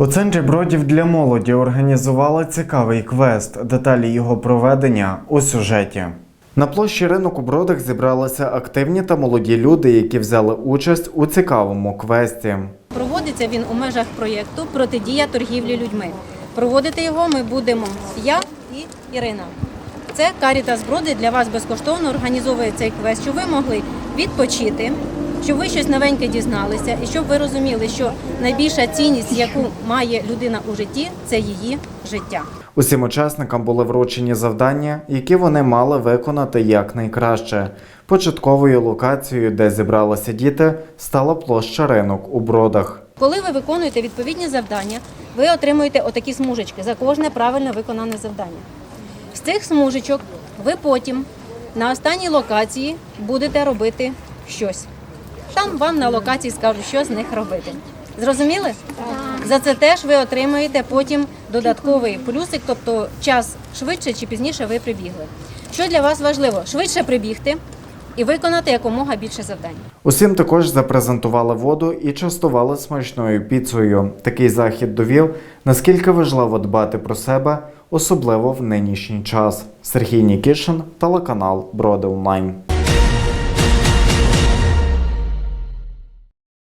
У центрі бродів для молоді організували цікавий квест. Деталі його проведення у сюжеті. На площі ринок у бродах зібралися активні та молоді люди, які взяли участь у цікавому квесті. Проводиться він у межах проєкту Протидія торгівлі людьми. Проводити його ми будемо я і Ірина. Це Карітас Броди для вас безкоштовно організовує цей квест, щоб ви могли відпочити, щоб ви щось новеньке дізналися, і щоб ви розуміли, що найбільша цінність, яку має людина у житті, це її життя. Усім учасникам були вручені завдання, які вони мали виконати якнайкраще. Початковою локацією, де зібралися діти, стала площа ринок у бродах. Коли ви виконуєте відповідні завдання, ви отримуєте отакі смужечки за кожне правильно виконане завдання. З цих смужечок ви потім на останній локації будете робити щось. Там вам на локації скажуть, що з них робити. Зрозуміли? За це теж ви отримаєте потім додатковий плюсик, тобто час швидше чи пізніше ви прибігли. Що для вас важливо? Швидше прибігти і виконати якомога більше завдань. Усім також запрезентували воду і частували смачною піцею. Такий захід довів, наскільки важливо дбати про себе, особливо в нинішній час. Сергій Нікішин, телеканал Броди Онлайн.